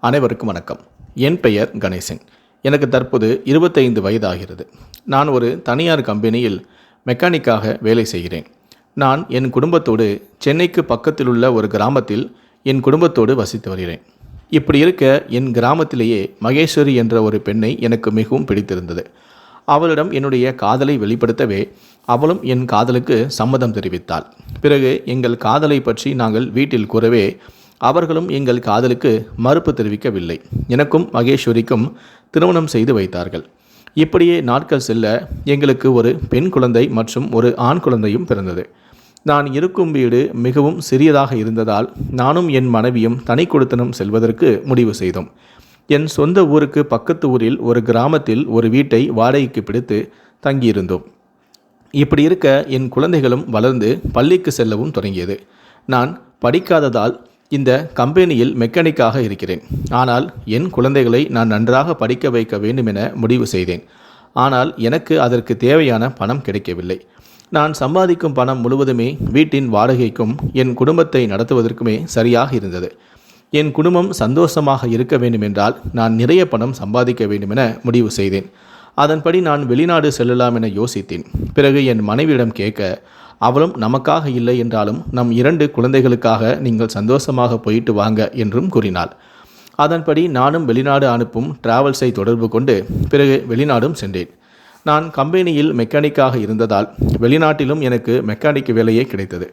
அனைவருக்கும் வணக்கம். என் பெயர் கணேசன். எனக்கு தற்போது இருபத்தைந்து வயதாகிறது. நான் ஒரு தனியார் கம்பெனியில் மெக்கானிக்காக வேலை செய்கிறேன். நான் என் குடும்பத்தோடு சென்னைக்கு பக்கத்தில் உள்ள ஒரு கிராமத்தில் என் குடும்பத்தோடு வசித்து வருகிறேன். இப்படி இருக்க என் கிராமத்திலேயே மகேஸ்வரி என்ற ஒரு பெண்ணை எனக்கு மிகவும் பிடித்திருந்தது. அவளிடம் என்னுடைய காதலை வெளிப்படுத்தவே அவளும் என் காதலுக்கு சம்மதம் தெரிவித்தாள். பிறகு எங்கள் காதலை பற்றி நாங்கள் வீட்டில் கூறவே அவர்களும் எங்கள் காதலுக்கு மறுப்பு தெரிவிக்கவில்லை. எனக்கும் மகேஸ்வரிக்கும் திருமணம் செய்து வைத்தார்கள். இப்படியே நாட்கள் செல்ல எங்களுக்கு ஒரு பெண் குழந்தை மற்றும் ஒரு ஆண் குழந்தையும் பிறந்தது. நான் இருக்கும் வீடு மிகவும் சிறியதாக இருந்ததால் நானும் என் மனைவியும் தனி கொடுத்தனம் செல்வதற்கு முடிவு செய்தோம். என் சொந்த ஊருக்கு பக்கத்து ஊரில் ஒரு கிராமத்தில் ஒரு வீட்டை வாடகைக்கு பிடித்து தங்கியிருந்தோம். இப்படி இருக்க என் குழந்தைகளும் வளர்ந்து பள்ளிக்கு செல்லவும் தொடங்கியது. நான் படிக்காததால் இந்த கம்பெனியில் மெக்கானிக்காக இருக்கிறேன். ஆனால் என் குழந்தைகளை நான் நன்றாக படிக்க வைக்க வேண்டும் என முடிவு செய்தேன். ஆனால் எனக்கு அதற்கு தேவையான பணம் கிடைக்கவில்லை. நான் சம்பாதிக்கும் பணம் முழுவதுமே வீட்டின் வாடகைக்கும் என் குடும்பத்தை நடத்துவதற்குமே சரியாக இருந்தது. என் குடும்பம் சந்தோஷமாக இருக்க வேண்டுமென்றால் நான் நிறைய பணம் சம்பாதிக்க வேண்டுமென முடிவு செய்தேன். அதன்படி நான் வெளிநாடு செல்லலாம் என யோசித்தேன். பிறகு என் மனைவியிடம் கேட்க அவளும் நமக்காக இல்லை என்றாலும் நம் இரண்டு குழந்தைகளுக்காக நீங்கள் சந்தோஷமாக போயிட்டு வாங்க என்றும் கூறினாள். அதன்படி நானும் வெளிநாடு அனுப்பும் டிராவல்ஸை தொடர்பு கொண்டு பிறகு வெளிநாடும் சென்றேன். நான் கம்பெனியில் மெக்கானிக்காக இருந்ததால் வெளிநாட்டிலும் எனக்கு மெக்கானிக் வேலையே கிடைத்தது.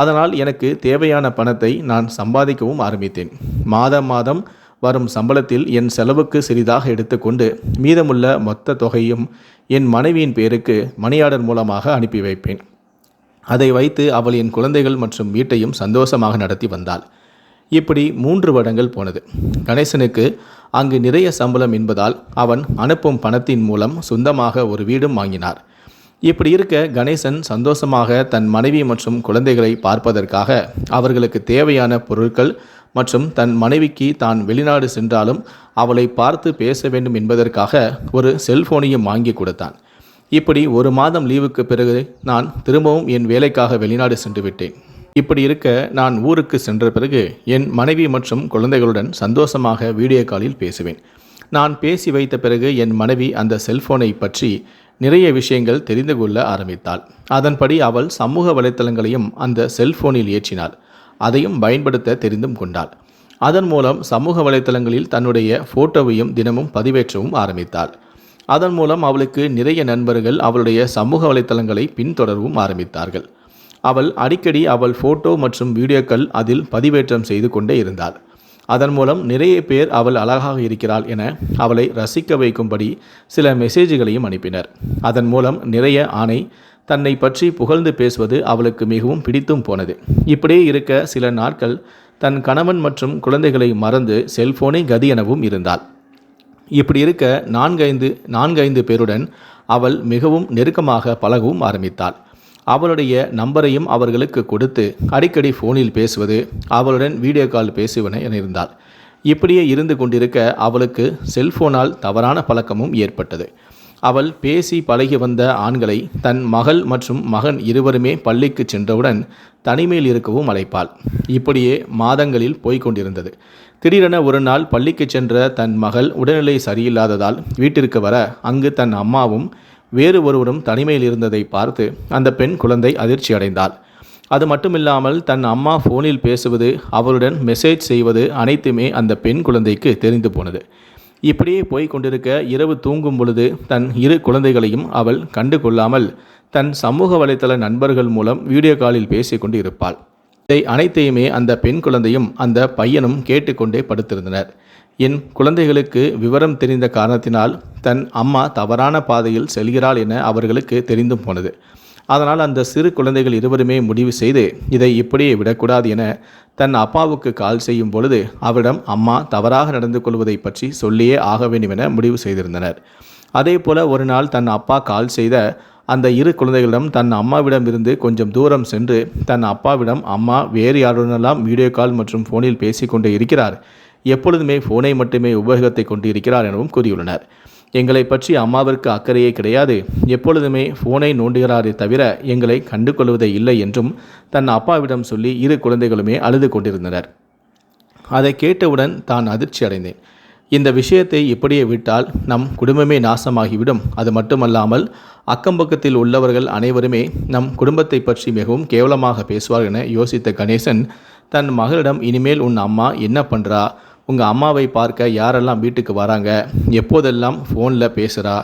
அதனால் எனக்கு தேவையான பணத்தை நான் சம்பாதிக்கவும் ஆரம்பித்தேன். மாதம் மாதம் வரும் சம்பளத்தில் என் செலவுக்கு சிறிதாக எடுத்துக்கொண்டு மீதமுள்ள மொத்த தொகையும் என் மனைவியின் பேருக்கு மணியாடர் மூலமாக அனுப்பி வைப்பேன். அதை வைத்து அவள் என் குழந்தைகள் மற்றும் வீட்டையும் சந்தோஷமாக நடத்தி வந்தாள். இப்படி மூன்று வருடங்கள் போனது. கணேசனுக்கு அங்கு நிறைய சம்பளம் என்பதால் அவன் அனுப்பும் பணத்தின் மூலம் சொந்தமாக ஒரு வீடும் வாங்கினார். இப்படி இருக்க கணேசன் சந்தோஷமாக தன் மனைவி மற்றும் குழந்தைகளை பார்ப்பதற்காக அவர்களுக்கு தேவையான பொருட்கள் மற்றும் தன் மனைவிக்கு தான் வெளிநாடு சென்றாலும் அவளை பார்த்து பேச வேண்டும் என்பதற்காக ஒரு செல்போனையும் வாங்கி கொடுத்தான். இப்படி ஒரு மாதம் லீவுக்கு பிறகு நான் திரும்பவும் என் வேலைக்காக வெளிநாடு சென்று விட்டேன். இப்படி இருக்க நான் ஊருக்கு சென்ற பிறகு என் மனைவி மற்றும் குழந்தைகளுடன் சந்தோஷமாக வீடியோ காலில் பேசுவேன். நான் பேசி வைத்த பிறகு என் மனைவி அந்த செல்போனை பற்றி நிறைய விஷயங்கள் தெரிந்து கொள்ள ஆரம்பித்தாள். அதன்படி அவள் சமூக வலைத்தளங்களையும் அந்த செல்போனில் ஏற்றினாள். அதையும் பயன்படுத்த தெரிந்தும் கொண்டாள். அதன் மூலம் சமூக வலைத்தளங்களில் தன்னுடைய ஃபோட்டோவையும் தினமும் பதிவேற்றவும் ஆரம்பித்தாள். அதன் மூலம் அவளுக்கு நிறைய நண்பர்கள் அவளுடைய சமூக வலைத்தளங்களை பின்தொடரவும் ஆரம்பித்தார்கள். அவள் அடிக்கடி அவள் ஃபோட்டோ மற்றும் வீடியோக்கள் அதில் பதிவேற்றம் செய்து கொண்டே இருந்தாள். அதன் மூலம் நிறைய பேர் அவள் அழகாக இருக்கிறாள் என அவளை ரசிக்க வைக்கும்படி சில மெசேஜ்களையும் அனுப்பினர். அதன் மூலம் நிறைய ஆணை தன்னை பற்றி புகழ்ந்து பேசுவது அவளுக்கு மிகவும் பிடித்தும் போனது. இப்படியே இருக்க சில நாட்கள் தன் கணவன் மற்றும் குழந்தைகளை மறந்து செல்போனே கதி எனவும் இருந்தாள். இப்படி இருக்க நான்கைந்து நான்கைந்து பேருடன் அவள் மிகவும் நெருக்கமாக பழகவும் ஆரம்பித்தாள். அவளுடைய நம்பரையும் அவர்களுக்கு கொடுத்து அடிக்கடி ஃபோனில் பேசுவது அவளுடன் வீடியோ கால் பேசுவன என இருந்தாள் இப்படியே இருந்து கொண்டிருக்க அவளுக்கு செல்போனால் தவறான பழக்கமும் ஏற்பட்டது. அவள் பேசி பழகி வந்த ஆண்களை தன் மகள் மற்றும் மகன் இருவருமே பள்ளிக்கு சென்றவுடன் தனிமையில் இருக்கவும் அழைப்பாள். இப்படியே மாதங்களில் போய்க் கொண்டிருந்தது. திடீரென ஒரு நாள் பள்ளிக்கு சென்ற தன் மகள் உடல்நிலை சரியில்லாததால் வீட்டிற்கு வர அங்கு தன் அம்மாவும் வேறு ஒருவரும் தனிமையில் இருந்ததை பார்த்து அந்த பெண் குழந்தை அதிர்ச்சி அடைந்தாள். அது மட்டுமில்லாமல் தன் அம்மா ஃபோனில் பேசுவது அவருடன் மெசேஜ் செய்வது அனைத்துமே அந்த பெண் குழந்தைக்கு தெரிந்து போனது. இப்படியே போய்க் கொண்டிருக்க இரவு தூங்கும் பொழுது தன் இரு குழந்தைகளையும் அவள் கண்டு கொள்ளாமல் தன் சமூக வலைத்தள நண்பர்கள் மூலம் வீடியோ காலில் பேசிக்கொண்டு இருப்பாள் இதை அனைத்தையுமே அந்த பெண் குழந்தையும் அந்த பையனும் கேட்டுக்கொண்டே படுத்திருந்தனர். என் குழந்தைகளுக்கு விவரம் தெரிந்த காரணத்தினால் தன் அம்மா தவறான பாதையில் செல்கிறாள் என அவர்களுக்கு தெரிந்தும் போனது. அதனால் அந்த சிறு குழந்தைகள் இருவருமே முடிவு செய்து இதை இப்படியே விடக்கூடாது என தன் அப்பாவுக்கு கால் செய்யும் பொழுது அவரிடம் அம்மா தவறாக நடந்து கொள்வதை பற்றி சொல்லியே ஆக வேண்டும் என முடிவு செய்திருந்தனர். அதே போல ஒரு நாள் தன் அப்பா கால் செய்த அந்த இரு குழந்தைகளிடம் தன் அம்மாவிடம் இருந்து கொஞ்சம் தூரம் சென்று தன் அப்பாவிடம் அம்மா வேறு யாருடனெல்லாம் வீடியோ கால் மற்றும் ஃபோனில் பேசிக்கொண்டு இருக்கிறார் எப்பொழுதுமே ஃபோனை மட்டுமே உபயோகத்தை கொண்டு இருக்கிறார் எனவும் கூறியுள்ளனர். எங்களை பற்றி அம்மாவிற்கு அக்கறையே கிடையாது. எப்பொழுதுமே ஃபோனை நோண்டுகிறாரே தவிர எங்களை கண்டு கொள்வதே இல்லை என்றும் தன் அப்பாவிடம் சொல்லி இரு குழந்தைகளுமே அழுது கொண்டிருந்தனர். அதை கேட்டவுடன் தான் அதிர்ச்சி அடைந்தேன். இந்த விஷயத்தை இப்படியே விட்டால் நம் குடும்பமே நாசமாகிவிடும். அது மட்டுமல்லாமல் அக்கம்பக்கத்தில் உள்ளவர்கள் அனைவருமே நம் குடும்பத்தை பற்றி மிகவும் கேவலமாக பேசுவார் என யோசித்த கணேசன் தன் மகளிடம் இனிமேல் உன் அம்மா என்ன பண்ணுறா உங்கள் அம்மாவை பார்க்க யாரெல்லாம் வீட்டுக்கு வராங்க? எப்போதெல்லாம் ஃபோனில் பேசுகிறா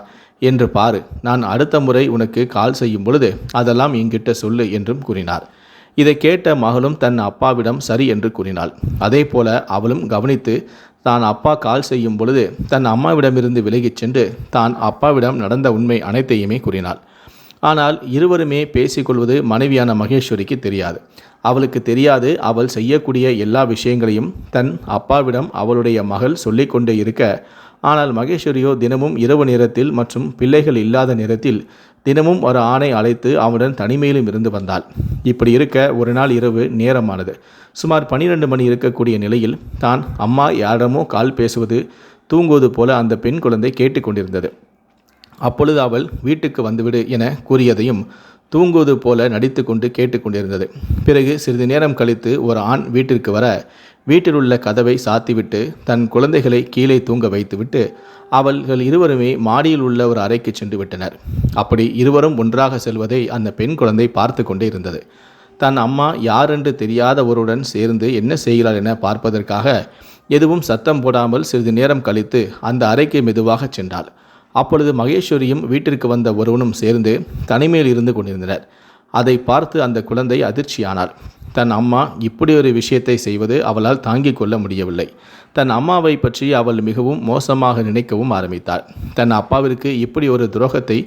என்று பாரு. நான் அடுத்த முறை உனக்கு கால் செய்யும் பொழுது அதெல்லாம் என்கிட்ட சொல்லு என்றும் கூறினார். இதை கேட்ட மகளும் தன் அப்பாவிடம் சரி என்று கூறினாள். அதே போல அவளும் கவனித்து தான் அப்பா கால் செய்யும் பொழுது தன் அம்மாவிடமிருந்து விலகிச் சென்று தான் அப்பாவிடம் நடந்த உண்மை அனைத்தையுமே கூறினாள். ஆனால் இருவருமே பேசிக்கொள்வது மனைவியான மகேஸ்வரிக்கு தெரியாது. அவளுக்கு தெரியாது. அவள் செய்யக்கூடிய எல்லா விஷயங்களையும் தன் அப்பாவிடம் அவளுடைய மகள் சொல்லிக்கொண்டே இருக்க. ஆனால் மகேஸ்வரியோ தினமும் இரவு நேரத்தில் மற்றும் பிள்ளைகள் இல்லாத நேரத்தில் தினமும் ஒரு ஆணை அழைத்து அவனுடன் தனிமையிலும் இருந்து வந்தாள். இப்படி இருக்க ஒரு நாள் இரவு நேரமானது. சுமார் பனிரெண்டு மணி இருக்கக்கூடிய நிலையில் தான் அம்மா யாரிடமோ கால் பேசுவது தூங்குவது போல அந்த பெண் குழந்தை கேட்டுக்கொண்டிருந்தது அப்பொழுது அவள் வீட்டுக்கு வந்துவிடு என கூறியதையும் தூங்குவது போல நடித்து கொண்டு கேட்டுக்கொண்டிருந்தது. பிறகு சிறிது நேரம் கழித்து ஒரு ஆண் வீட்டிற்கு வர வீட்டில் உள்ள கதவை சாத்திவிட்டு தன் குழந்தைகளை கீழே தூங்க வைத்துவிட்டு அவர்கள் இருவருமே மாடியில் உள்ள ஒரு அறைக்கு சென்று விட்டனர். அப்படி இருவரும் ஒன்றாக செல்வதை அந்த பெண் குழந்தை பார்த்து கொண்டே இருந்தது. தன் அம்மா யாரென்று தெரியாத ஒருவருடன் சேர்ந்து என்ன செய்கிறார் என பார்ப்பதற்காக எதுவும் சத்தம் போடாமல் சிறிது நேரம் கழித்து அந்த அறைக்கு மெதுவாக சென்றாள். அப்பொழுது மகேஸ்வரியும் வீட்டிற்கு வந்த ஒருவனும் சேர்ந்து தனிமையில் இருந்து கொண்டிருந்தனர். அதை பார்த்து அந்த குழந்தை அதிர்ச்சியானார் தன் அம்மா இப்படி ஒரு விஷயத்தை செய்வது அவளால் தாங்கிக் கொள்ள முடியவில்லை. தன் அம்மாவை பற்றி அவள் மிகவும் மோசமாக நினைக்கவும் ஆரம்பித்தாள். தன் அப்பாவிற்கு இப்படி ஒரு துரோகத்தை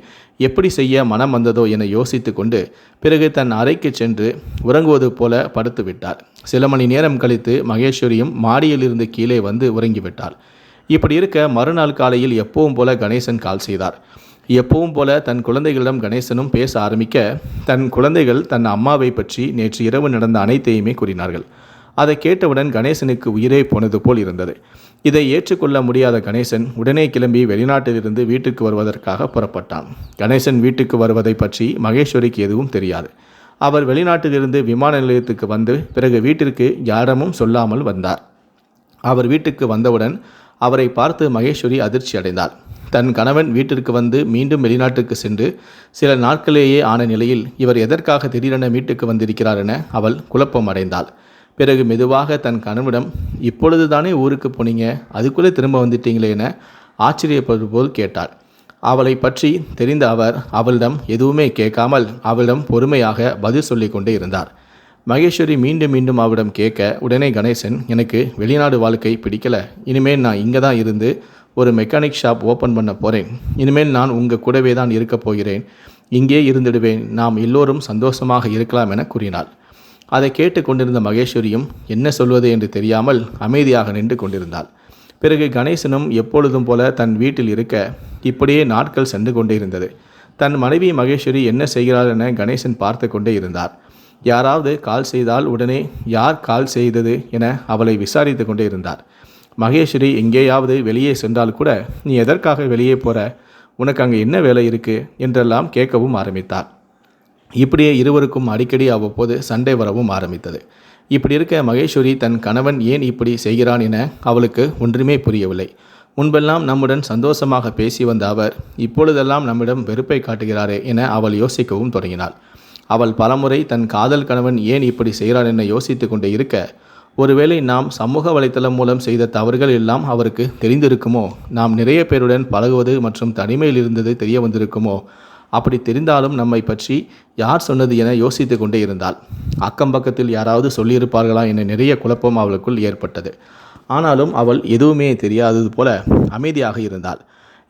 எப்படி செய்ய மனம் வந்ததோ என யோசித்து கொண்டு பிறகு தன் அறைக்கு சென்று உறங்குவது போல படுத்துவிட்டார் சில மணி நேரம் கழித்து மகேஸ்வரியும் மாடியிலிருந்து கீழே வந்து உறங்கிவிட்டாள். இப்படி இருக்க மறுநாள் காலையில் எப்பவும் போல கணேசன் கால் செய்தார். எப்பவும் போல தன் குழந்தைகளிடம் கணேசனும் பேச ஆரம்பிக்க தன் குழந்தைகள் தன் அம்மாவை பற்றி நேற்று இரவு நடந்த அனைத்தையுமே கூறினார்கள். அதை கேட்டவுடன் கணேசனுக்கு உயிரே போனது போல் இருந்தது. இதை ஏற்றுக்கொள்ள முடியாத கணேசன் உடனே கிளம்பி வெளிநாட்டிலிருந்து வீட்டுக்கு வருவதற்காக புறப்பட்டான். கணேசன் வீட்டுக்கு வருவதை பற்றி மகேஸ்வரிக்கு எதுவும் தெரியாது. அவர் வெளிநாட்டிலிருந்து விமான நிலையத்துக்கு வந்து பிறகு வீட்டிற்கு யாரமும் சொல்லாமல் வந்தார். அவர் வீட்டுக்கு வந்தவுடன் அவரை பார்த்து மகேஸ்வரி அதிர்ச்சி அடைந்தார் தன் கணவன் வீட்டிற்கு வந்து மீண்டும் வெளிநாட்டுக்கு சென்று சில நாட்களேயே ஆன நிலையில் இவர் எதற்காக திடீரென வீட்டுக்கு வந்திருக்கிறார் என அவள் குழப்பம் அடைந்தாள். பிறகு மெதுவாக தன் கணவனிடம் இப்பொழுது தானே ஊருக்கு போனீங்க? அதுக்குள்ளே திரும்ப வந்துட்டீங்களே என ஆச்சரியப்படுவது போல் கேட்டாள். அவளை பற்றி தெரிந்த அவர் அவளிடம் எதுவுமே கேட்காமல் அவளிடம் பொறுமையாக பதில் சொல்லிக்கொண்டே இருந்தார். மகேஸ்வரி மீண்டும் மீண்டும் அவரிடம் கேட்க உடனே கணேசன் எனக்கு வெளிநாடு வாழ்க்கை பிடிக்கல. இனிமேல் நான் இங்கே தான் இருந்து ஒரு மெக்கானிக் ஷாப் ஓப்பன் பண்ண போகிறேன் இனிமேல் நான் உங்கள் கூடவே தான் இருக்கப் போகிறேன். இங்கே இருந்துடுவேன். நாம் எல்லோரும் சந்தோஷமாக இருக்கலாம் என கூறினாள். அதை கேட்டு கொண்டிருந்த மகேஸ்வரியும் என்ன சொல்வது என்று தெரியாமல் அமைதியாக நின்று கொண்டிருந்தாள். பிறகு கணேசனும் எப்பொழுதும் போல தன் வீட்டில் இருக்க இப்படியே நாட்கள் சென்று கொண்டே இருந்தது. தன் மனைவி மகேஸ்வரி என்ன செய்கிறார் என கணேசன் பார்த்து கொண்டே இருந்தார். யாராவது கால் செய்தால் உடனே யார் கால் செய்தது என அவளை விசாரித்து கொண்டே இருந்தார். மகேஸ்வரி எங்கேயாவது வெளியே சென்றால் கூட நீ எதற்காக வெளியே போற? உனக்கு அங்கே என்ன வேலை இருக்கு? என்றெல்லாம் கேட்கவும் ஆரம்பித்தார் இப்படியே இருவருக்கும் அடிக்கடி அவ்வப்போது சண்டை வரவும் ஆரம்பித்தது. இப்படி இருக்க மகேஸ்வரி தன் கணவன் ஏன் இப்படி செய்கிறான்? என அவளுக்கு ஒன்றுமே புரியவில்லை. முன்பெல்லாம் நம்முடன் சந்தோஷமாக பேசி வந்த அவர் இப்பொழுதெல்லாம் நம்மிடம் வெறுப்பை காட்டுகிறாரே என அவள் யோசிக்கவும் தொடங்கினாள். அவள் பலமுறை தன் காதல் கணவன் ஏன் இப்படி செய்கிறான் என யோசித்து கொண்டே இருக்க ஒருவேளை நாம் சமூக வலைத்தளம் மூலம் செய்த தவறுகள் எல்லாம் அவருக்கு தெரிந்திருக்குமோ? நாம் நிறைய பேருடன் பழகுவது மற்றும் தனிமையில் இருந்தது தெரிய வந்திருக்குமோ? அப்படி தெரிந்தாலும் நம்மை பற்றி யார் சொன்னது என யோசித்து கொண்டே இருந்தாள். அக்கம் பக்கத்தில் யாராவது சொல்லியிருப்பார்களா என நிறைய குழப்பம் அவளுக்குள் ஏற்பட்டது. ஆனாலும் அவள் எதுவுமே தெரியாதது போல அமைதியாக இருந்தாள்.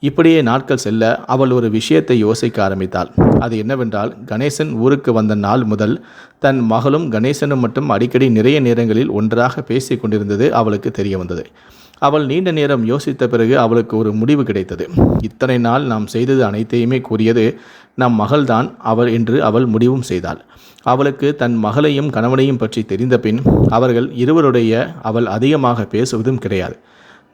இப்படியே நாட்கள் செல்ல அவள் ஒரு விஷயத்தை யோசிக்க ஆரம்பித்தாள். அது என்னவென்றால் கணேசன் ஊருக்கு வந்த நாள் முதல் தன் மகளும் கணேசனும் மட்டும் அடிக்கடி நிறைய நேரங்களில் ஒன்றாக பேசிக் கொண்டிருந்தது அவளுக்கு தெரிய வந்தது. அவள் நீண்ட நேரம் யோசித்த பிறகு அவளுக்கு ஒரு முடிவு கிடைத்தது. இத்தனை நாள் நாம் செய்தது அனைத்தையுமே கூறியது நம் மகள்தான் அவள் என்று அவள் முடிவும் செய்தாள். அவளுக்கு தன் மகளையும் கணவனையும் பற்றி தெரிந்த பின் அவர்கள் இருவருடைய அவள் அதிகமாக பேசுவதும் கிடையாது.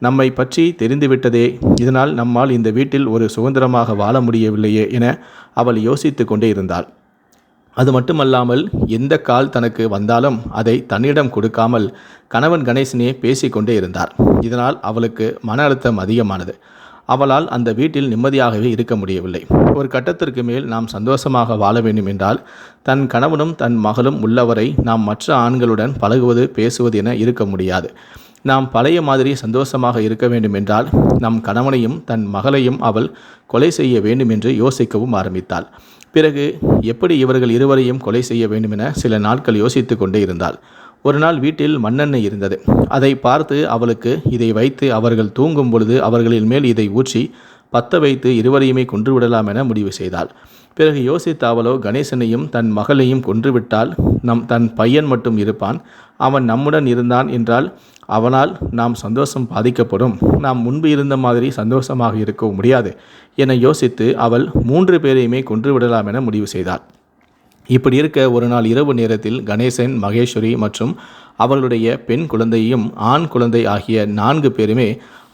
நம்மை பற்றி தெரிந்துவிட்டதே. இதனால் நம்மால் இந்த வீட்டில் ஒரு சுதந்திரமாக வாழ முடியவில்லையே என அவள் யோசித்து கொண்டே இருந்தாள். அது மட்டுமல்லாமல் எந்த கால் தனக்கு வந்தாலும் அதை தன்னிடம் கொடுக்காமல் கணவன் கணேசனே பேசிக்கொண்டே இருந்தார். இதனால் அவளுக்கு மன அழுத்தம் அதிகமானது. அவளால் அந்த வீட்டில் நிம்மதியாகவே இருக்க முடியவில்லை. ஒரு கட்டத்திற்கு மேல் நாம் சந்தோஷமாக வாழ வேண்டும் என்றால் தன் கணவனும் தன் மகளும் உள்ளவரை நாம் மற்ற ஆண்களுடன் பழகுவது பேசுவது என இருக்க முடியாது. நாம் பழைய மாதிரி சந்தோஷமாக இருக்க வேண்டும் என்றால் நம் கணவனையும் தன் மகளையும் அவள் கொலை செய்ய வேண்டும் என்று யோசிக்கவும் ஆரம்பித்தாள். பிறகு எப்படி இவர்கள் இருவரையும் கொலை செய்ய வேண்டுமென சில நாட்கள் யோசித்து கொண்டே இருந்தாள். ஒரு நாள் வீட்டில் மண்ணெண்ணெய் இருந்தது. அதை பார்த்து அவளுக்கு இதை வைத்து அவர்கள் தூங்கும் பொழுது அவர்களின் மேல் இதை ஊற்றி பத்த வைத்து இருவரையுமே கொன்றுவிடலாம் என முடிவு செய்தாள். பிறகு யோசித்த அவளோ கணேசனையும் தன் மகளையும் கொன்றுவிட்டால் நம் தன் பையன் மட்டும் இருப்பான். அவன் நம்முடன் இருந்தான் என்றால் அவனால் நாம் சந்தோஷம் பாதிக்கப்படும். நாம் முன்பு இருந்த மாதிரி சந்தோஷமாக இருக்க முடியாது. என யோசித்து அவள் மூன்று பேரையுமே கொன்றுவிடலாம் என முடிவு செய்தாள். இப்படி இருக்க ஒரு நாள் இரவு நேரத்தில் கணேசன் மகேஸ்வரி மற்றும் அவளுடைய பெண் குழந்தையும் ஆண் குழந்தை ஆகிய நான்கு பேருமே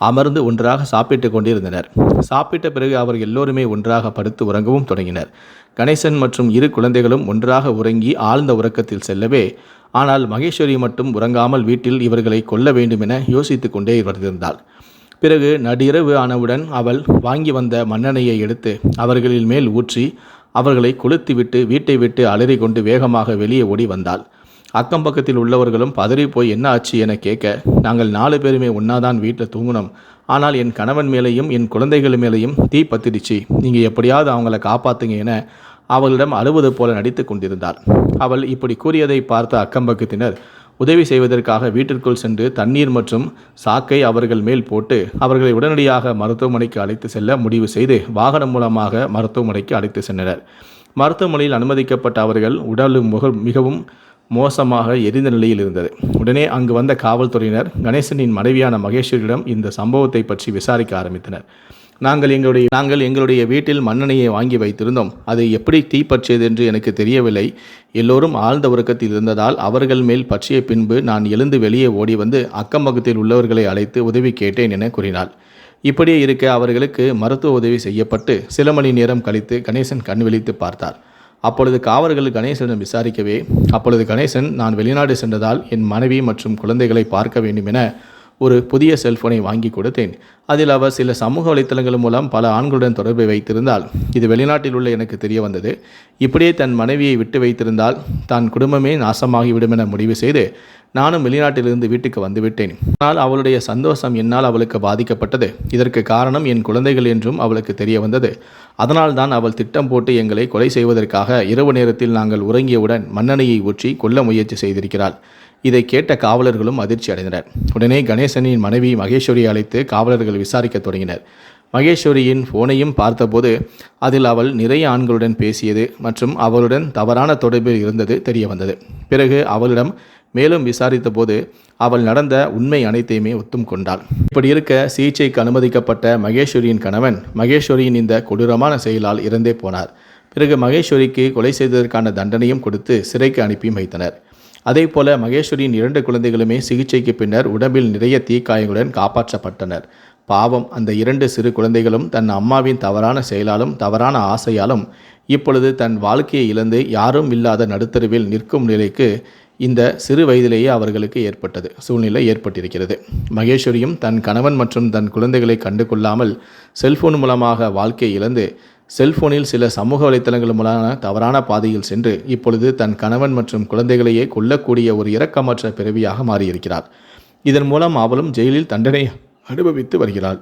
அமர்ந்து ஒன்றாக சாப்பிட்டு கொண்டிருந்தனர். சாப்பிட்ட பிறகு அவர் எல்லோருமே ஒன்றாக படுத்து உறங்கவும் தொடங்கினர். கணேசன் மற்றும் இரு குழந்தைகளும் ஒன்றாக உறங்கி ஆழ்ந்த உறக்கத்தில் செல்லவே ஆனால் மகேஸ்வரி மட்டும் உறங்காமல் வீட்டில் இவர்களை கொல்ல வேண்டும் என யோசித்து கொண்டே வருந்திருந்தாள் பிறகு நடிரவு ஆனவுடன் அவள் வாங்கி வந்த மண்ணெண்ணெயை எடுத்து அவர்களின் மேல் ஊற்றி அவர்களை கொளுத்திவிட்டு வீட்டை விட்டு அலறி கொண்டு வேகமாக வெளியே ஓடி வந்தாள். அக்கம் பக்கத்தில் உள்ளவர்களும் பதறி போய் என்ன ஆச்சு என கேட்க நாங்கள் நாலு பேருமே ஒன்னாதான் வீட்டில் தூங்கினோம். ஆனால் என் கணவன் மேலேயும் என் குழந்தைகள் மேலேயும் தீ பத்திடுச்சு. நீங்கள் எப்படியாவது அவங்கள காப்பாற்றுங்க என அவளிடம் அழுவது போல நடித்து கொண்டிருந்தாள். அவள் இப்படி கூறியதை பார்த்த அக்கம்பக்கத்தினர் உதவி செய்வதற்காக வீட்டிற்குள் சென்று தண்ணீர் மற்றும் சாக்கை அவர்கள் மேல் போட்டு அவர்களை உடனடியாக மருத்துவமனைக்கு அழைத்து செல்ல முடிவு செய்து வாகனம் மூலமாக மருத்துவமனைக்கு அழைத்து சென்றனர். மருத்துவமனையில் அனுமதிக்கப்பட்ட அவர்கள் உடலும் முக மிகவும் மோசமாக எரிந்த நிலையில் இருந்தது. உடனே அங்கு வந்த காவல்துறையினர் கணேசனின் மனைவியான மகேஸ்வரியிடம் இந்த சம்பவத்தை பற்றி விசாரிக்க ஆரம்பித்தனர். நாங்கள் எங்களுடைய நாங்கள் எங்களுடைய வீட்டில் மண்ணெண்ணையை வாங்கி வைத்திருந்தோம். அது எப்படி தீப்பற்றியது என்று எனக்கு தெரியவில்லை. எல்லோரும் ஆழ்ந்த உறக்கத்தில் இருந்ததால் அவர்கள் மேல் பற்றிய பின்பு நான் எழுந்து வெளியே ஓடி வந்து அக்கம் பக்கத்தில் உள்ளவர்களை அழைத்து உதவி கேட்டேன் என கூறினாள். இப்படியே இருக்க அவர்களுக்கு மருத்துவ உதவி செய்யப்பட்டு சில மணி நேரம் கழித்து கணேசன் கண் விழித்து பார்த்தார். அப்பொழுது காவலர்கள் கணேசனிடம் விசாரிக்கவே அப்பொழுது கணேசன் நான் வெளிநாடு சென்றதால் என் மனைவி மற்றும் குழந்தைகளை பார்க்க வேண்டும் என ஒரு புதிய செல்போனை வாங்கி கொடுத்தேன். அதில் அவர் சில சமூக வலைத்தளங்கள் மூலம் பல ஆண்களுடன் தொடர்பை வைத்திருந்தால் இது வெளிநாட்டில் உள்ள எனக்கு தெரிய வந்தது. இப்படியே தன் மனைவியை விட்டு வைத்திருந்தால் தான் குடும்பமே நாசமாகிவிடும் என முடிவு செய்து நானும் வெளிநாட்டிலிருந்து வீட்டுக்கு வந்துவிட்டேன் ஆனால் அவளுடைய சந்தோஷம் என்னால் அவளுக்கு பாதிக்கப்பட்டது. இதற்கு காரணம் என் குழந்தைகள் என்றும் அவளுக்கு தெரிய வந்தது. அதனால் தான் அவள் திட்டம் போட்டு எங்களை கொலை செய்வதற்காக இரவு நேரத்தில் நாங்கள் உறங்கியவுடன் மண்ணெண்ணையை ஊற்றி கொல்ல முயற்சி செய்திருக்கிறாள். இதை கேட்ட காவலர்களும் அதிர்ச்சி அடைந்தனர். உடனே கணேசனின் மனைவி மகேஸ்வரி அழைத்து காவலர்கள் விசாரிக்க தொடங்கினர். மகேஸ்வரியின் போனையும் பார்த்தபோது அதில் அவள் நிறைய ஆண்களுடன் பேசியது மற்றும் அவளுடன் தவறான தொடர்பில் இருந்தது தெரிய வந்தது. பிறகு அவளிடம் மேலும் விசாரித்தபோது அவள் நடந்த உண்மை அனைத்தையுமே ஒத்தும் கொண்டாள். இப்படி இருக்க சிகிச்சைக்கு அனுமதிக்கப்பட்ட மகேஸ்வரியின் கணவன் மகேஸ்வரியின் இந்த கொடூரமான செயலால் இறந்தே போனார். பிறகு மகேஸ்வரிக்கு கொலை செய்ததற்கான தண்டனையும் கொடுத்து சிறைக்கு அனுப்பியும் வைத்தனர். அதே போல மகேஸ்வரியின் இரண்டு குழந்தைகளுமே சிகிச்சைக்கு பின்னர் உடம்பில் நிறைய தீக்காயங்களுடன் காப்பாற்றப்பட்டனர். பாவம் அந்த இரண்டு சிறு குழந்தைகளும் தன் அம்மாவின் தவறான செயலாலும் தவறான ஆசையாலும் இப்பொழுது தன் வாழ்க்கையை இழந்து யாரும் இல்லாத நடுத்தருவில் நிற்கும் நிலைக்கு இந்த சிறு வயதிலேயே அவர்களுக்கு ஏற்பட்டது. சூழ்நிலை ஏற்பட்டிருக்கிறது. மகேஸ்வரியும் தன் கணவன் மற்றும் தன் குழந்தைகளை கண்டு கொள்ளாமல் செல்போன் மூலமாக வாழ்க்கையை இழந்து செல்போனில் சில சமூக வலைத்தளங்கள் மூலமான தவறான பாதையில் சென்று இப்பொழுது தன் கணவன் மற்றும் குழந்தைகளையே கொல்லக்கூடிய ஒரு இரக்கமற்ற பிறவியாக மாறியிருக்கிறார். இதன் மூலம் அவளும் ஜெயிலில் தண்டனை அனுபவித்து வருகிறாள்.